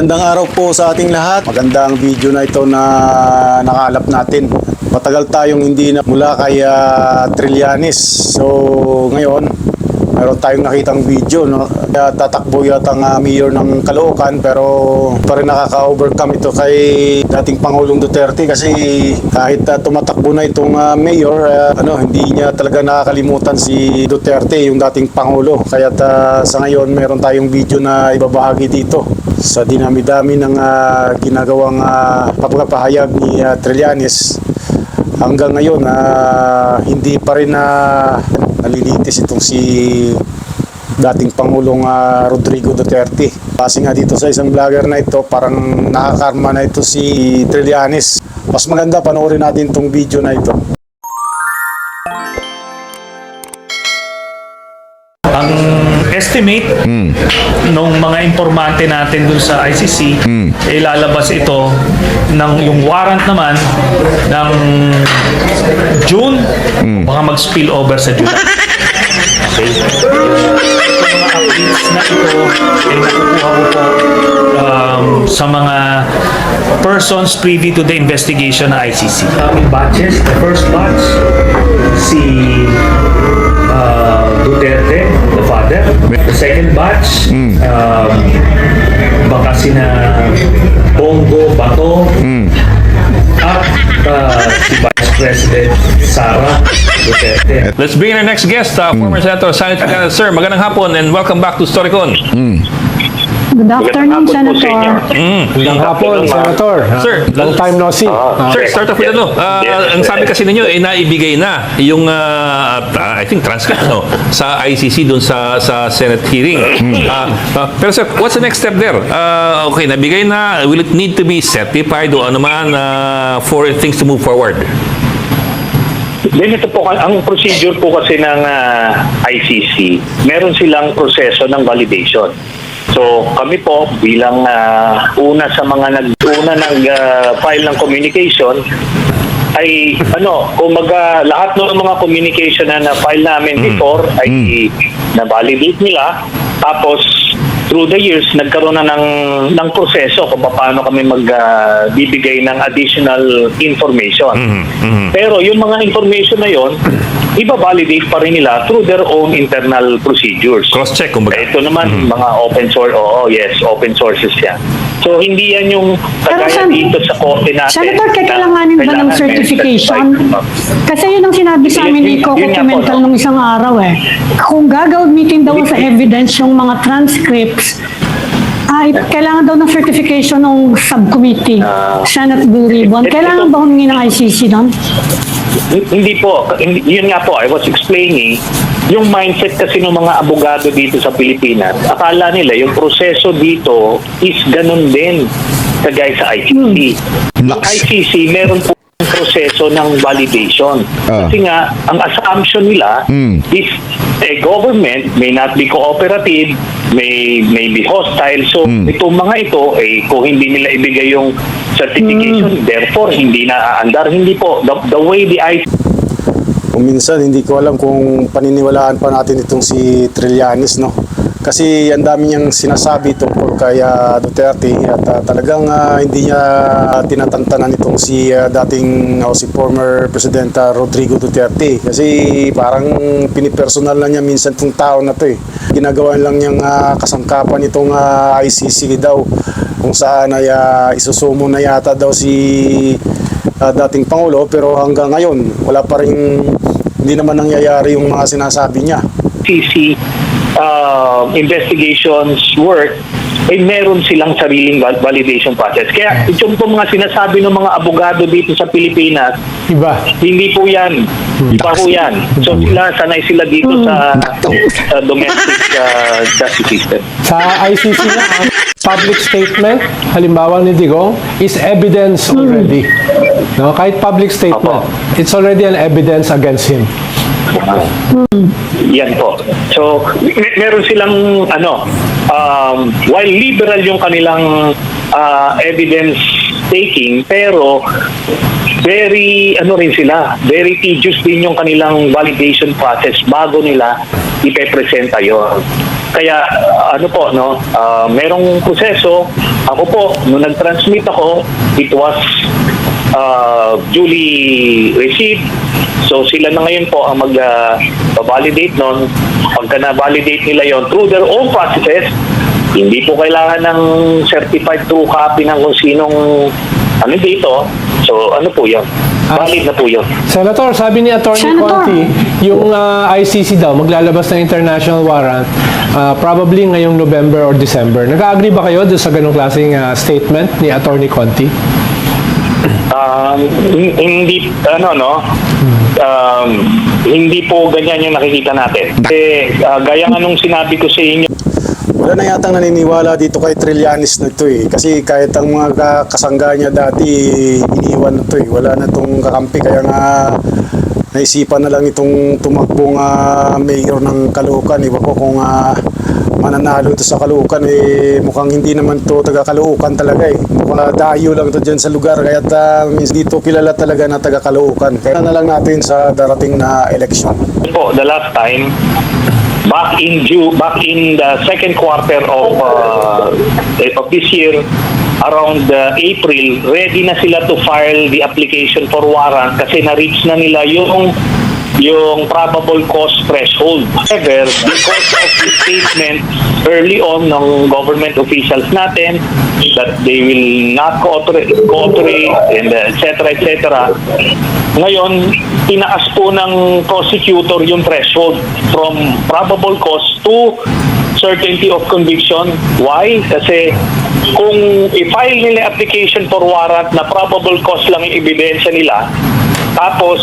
Magandang araw po sa ating lahat. Magandang video na ito na nakalap natin. Matagal tayong hindi na mula kay ah, Trillanes. So ngayon, meron tayong nakitang video. No? Kaya tatakbo yata ang ah, mayor ng Caloocan pero pa rin nakaka-overcome ito kay dating Pangulong Duterte kasi kahit ah, tumatakbo na itong ah, mayor, ah, ano, hindi niya talaga nakakalimutan si Duterte, yung dating Pangulo. Kaya sa ngayon, meron tayong video na ibabahagi dito sa dinami-dami ng ah, ginagawang uh, pagpapahayag ni ah, Trillanes hanggang ngayon ah, hindi pa rin na nalilitis itong si dating Pangulong ah, Rodrigo Duterte. Kasi nga dito sa isang vlogger na ito, parang nakakarma na ito si Trillanes. Mas maganda panoorin natin itong video na ito. Ang estimate nung mga informante natin dun sa ICC, eh, lalabas ito ng yung warrant naman ng June, baka mag-spill over sa July. Okay? Na ito ay nakukuha ko po um, sa mga persons privy to the investigation ng ICC. Aming batches, the first batch, si the father. The second batch, um, baka sina Bongo Bato, at uh, si Vice President Sara Duterte. Let's bring in our next guest, uh, former Senator Sanit. Sir, magandang hapon and welcome back to Storycon. Good afternoon, Senator. Magandang hapon, Senator. Ah, Sir, long time no see. Ah, Sir, start off with ano, uh, ang sabi kasi ninyo, eh, naibigay na yung, uh, uh, I think, transcript, no, sa ICC dun sa, sa Senate hearing. Uh, uh, pero sir, what's the next step there? Uh, okay, nabigay na, will it need to be certified o ano man uh, for things to move forward? Then ito po, ang procedure po kasi ng ah, ICC, meron silang proseso ng validation. So kami po bilang ah, una sa mga nag una nag ah, file ng communication ay ano, kumaga lahat ng mga communication na na-file namin before ay na-validate nila. Tapos through the years nagkaroon na ng ng proseso kung paano kami magbibigay ng additional information. Pero yung mga information na yon, iba-validate pa rin nila through their own internal procedures. Cross-check, kumbaga. Ito naman, mga open source, oo, yes, open sources yan. So, hindi yan yung Pero kagaya dito sa korte natin. Senator, na kailanganin ba ng certification? Kasi yun ang sinabi sa amin ni Coco no? nung isang araw eh. Kung gagawin daw sa evidence yung mga transcripts, ay kailangan daw ng certification ng subcommittee, Ah. Senate Blue Ribbon. Kailangan ba humingi ng ICC doon? Hindi po, yun nga po, I was explaining, yung mindset kasi ng mga abogado dito sa Pilipinas, akala nila yung proseso dito is ganun din kagaya sa ICC. Yung ICC, meron po proseso ng validation. Kasi nga, ang assumption nila is a government may not be cooperative, may may be hostile. So, itong mga ito, eh, kung hindi nila ibigay yung certification, therefore, hindi na aandar. Hindi po. The, the way the ICC Kung minsan hindi ko alam kung paniniwalaan pa natin itong si Trillanes no. Kasi ang dami niyang sinasabi tungkol kay ah, Duterte at ah, talagang ah, hindi niya tinatantanan itong si ah, dating o si former Presidenta Rodrigo Duterte kasi parang pinipersonal na niya minsan itong tao na to eh. Ginagawa lang niyang ah, kasangkapan itong ah, ICC daw kung saan ay ah, isusumo na yata daw si ah, dating Pangulo pero hanggang ngayon wala pa rin hindi naman nangyayari yung mga sinasabi niya. CC uh, investigations work, eh meron silang sariling val- validation process. Kaya yung po mga sinasabi ng mga abogado dito sa Pilipinas, Iba. hindi po yan. Iba po yan. So sila, sanay sila dito sa, sa domestic uh, justice system. Sa ICC na, public statement, halimbawa ni Digong, is evidence already. No, kahit public statement, it's already an evidence against him. Yan po. So, mer- meron silang, ano, um, while liberal yung kanilang uh, evidence taking, pero very, ano rin sila, very tedious din yung kanilang validation process bago nila ipepresenta yon. Kaya ano po, no, ah, merong proseso. Ako po, nung nag-transmit ako, it was uh, duly received. So sila na ngayon po ang mag-validate nun. Pagka na-validate nila yon through their own processes, hindi po kailangan ng certified true copy ng kung sinong ano dito. So ano po yun? Valid na po yun. Senator, sabi ni Attorney Senator. Conti, yung ah, ICC daw maglalabas ng international warrant ah, probably ngayong November or December. Nag-agree ba kayo doon sa ganong klaseng ah, statement ni Attorney Conti? Um, hin- hindi, ano, no? Um, hindi po ganyan yung nakikita natin. Kasi, ah, gaya nga nung sinabi ko sa inyo, Wala na yatang naniniwala dito kay Trillanes na ito eh. Kasi kahit ang mga ka- kasangga niya dati, iniwan na ito eh. Wala na itong kakampi. Kaya nga, naisipan na lang itong tumakbong ah, mayor ng Caloocan. Iba ko kung ah, mananalo ito sa Caloocan. Eh, mukhang hindi naman ito taga Caloocan talaga eh. Mukhang dayo lang ito dyan sa lugar. Kaya uh, dito kilala talaga na taga Caloocan. Kaya na lang natin sa darating na election. po, the last time, back in June, back in the second quarter of uh, of this year, around uh, April, ready na sila to file the application for warrant kasi na-reach na nila yung yung probable cause threshold. However, because of the statement early on ng government officials natin that they will not cooperate, cooperate and uh, et cetera, et cetera, ngayon, tinaas po ng prosecutor yung threshold from probable cause to certainty of conviction. Why? Kasi kung i-file nila application for warrant na probable cause lang yung ebidensya nila, tapos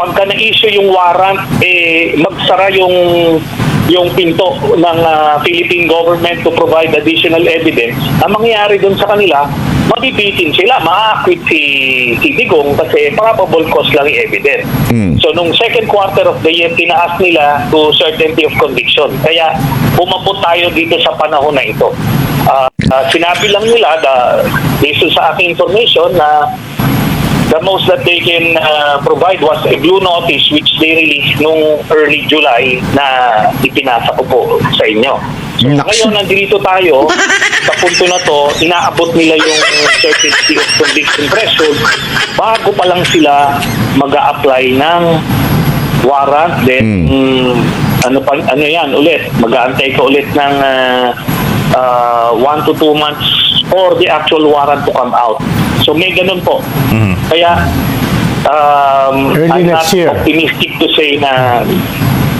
pagka na-issue yung warrant, eh, magsara yung yung pinto ng ah, Philippine government to provide additional evidence, ang mangyayari doon sa kanila, mabibitin sila, ma-acquit si, si Digong kasi probable cause lang yung evidence. So, nung second quarter of the year, tinaas nila to certainty of conviction. Kaya, umabot tayo dito sa panahon na ito. Ah, ah, sinabi lang nila, da, based sa aking information, na the most that they can uh, provide was a blue notice which they released nung early July na ipinasa ko po sa inyo. So, ngayon, nandito tayo sa punto na to, inaabot nila yung certainty of conviction threshold bago pa lang sila mag apply ng warrant. Then, mm, ano, pa, ano yan ulit, mag-aantay ka ulit ng uh, uh, one to two months for the actual warrant to come out. So may ganun po. Kaya um, Early I'm next not year. optimistic to say na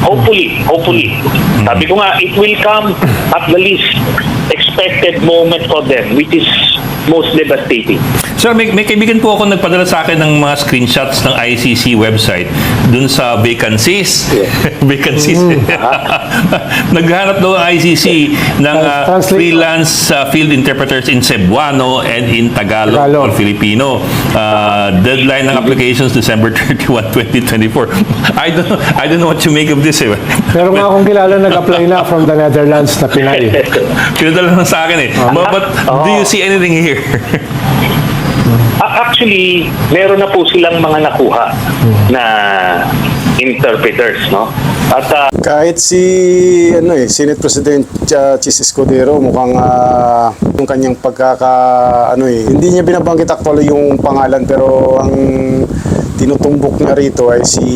hopefully, hopefully. Sabi ko nga, it will come at the least expected moment for them, which is most devastating. Sir, may, may kaibigan po ako nagpadala sa akin ng mga screenshots ng ICC website dun sa vacancies. vacancies. Naghanap daw ang ICC ng uh, Translate. freelance uh, field interpreters in Cebuano and in Tagalog, Tagalog. or Filipino. Uh, deadline ng applications December 31, 2024. I don't know, I don't know what you make of this. Eh. Meron nga akong kilala nag-apply na from the Netherlands na Pinay. Pinadala lang sa akin eh. But, but do you see anything here? Actually, meron na po silang mga nakuha na interpreters, no? At ah, Kahit si ano eh, Senate President uh, Chis Escudero mukhang ah, yung kanyang pagkaka ano eh, hindi niya binabanggit actually yung pangalan pero ang tinutumbok niya rito ay si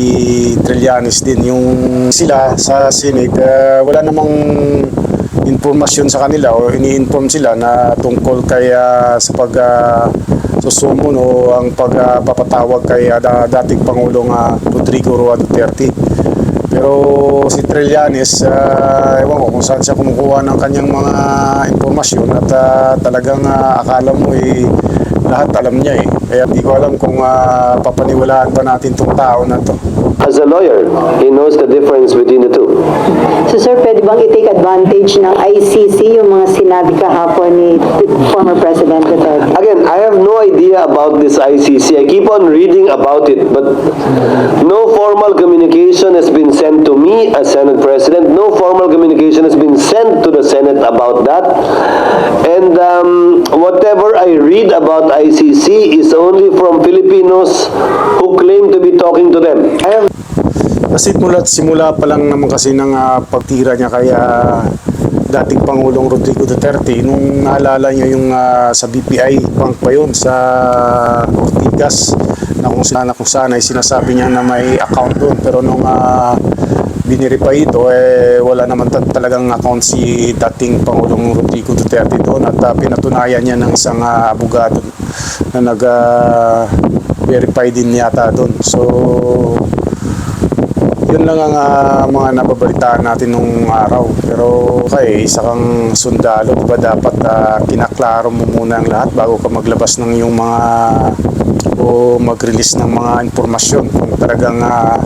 Trillanes din yung sila sa Senate ah, wala namang informasyon sa kanila o ini-inform sila na tungkol kay ah, sa pag ah, susumon o ang pagpapatawag kay ah, da- dating Pangulong ah, Rodrigo Roa Duterte. Pero si Trillanes, ah, ewan ko kung saan siya kumukuha ng kanyang mga impormasyon at ah, talagang ah, akala mo eh, lahat alam niya eh. Kaya hindi ko alam kung ah, papaniwalaan pa natin tong tao na to. As a lawyer, he knows the difference between the two. So sir, pwede bang i-take advantage ng ICC yung mga sinabi kahapon ni former President Duterte? Again, I have no idea about this ICC. I keep on reading about it, but no formal communication has been sent to me as Senate President. No formal communication has been sent to the Senate about that. And um, whatever I read about ICC is only from Filipinos who claim to be talking to them. Kasi mula simula pa lang naman kasi ng ah, pagtira niya kaya dating Pangulong Rodrigo Duterte nung naalala niyo yung ah, sa BPI bank pa yun sa Ortigas na kung saan kung saan ay sinasabi niya na may account doon pero nung uh, biniripay ito eh wala naman ta- talagang account si dating Pangulong Rodrigo Duterte doon at ah, pinatunayan niya ng isang ah, abogado na nag ah, verify din yata doon so yun lang ang ah, mga nababalitaan natin nung araw. Pero kay isa kang sundalo, di ba dapat ah, kinaklaro mo muna ang lahat bago ka maglabas ng yung mga o mag-release ng mga impormasyon kung talagang ah,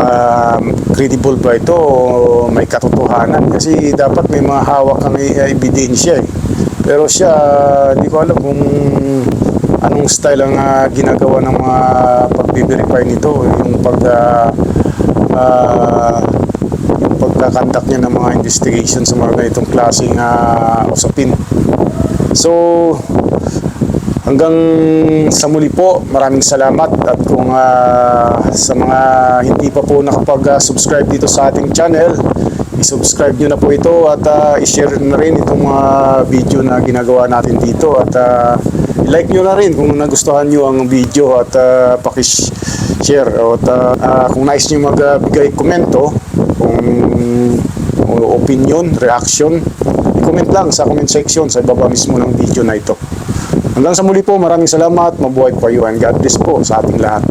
ah, credible ba ito o may katotohanan kasi dapat may mga hawak kang ebidensya eh. Pero siya, di ko alam kung anong style ang ah, ginagawa ng mga pag-verify nito, yung pag ah, ah, yung pagkakandak niya ng mga investigation sa mga ganitong klaseng ah, usapin. So, hanggang sa muli po, maraming salamat. At kung ah, sa mga hindi pa po nakapag-subscribe dito sa ating channel, i-subscribe nyo na po ito at ah, i-share na rin itong mga video na ginagawa natin dito. At ah, i-like nyo na rin kung nagustuhan nyo ang video at uh, pakishare. At ah, kung nais nyo magbigay komento kung opinion, reaction i-comment lang sa comment section sa ibaba mismo ng video na ito hanggang sa muli po maraming salamat. Mabuhay po kayo and God bless po sa ating lahat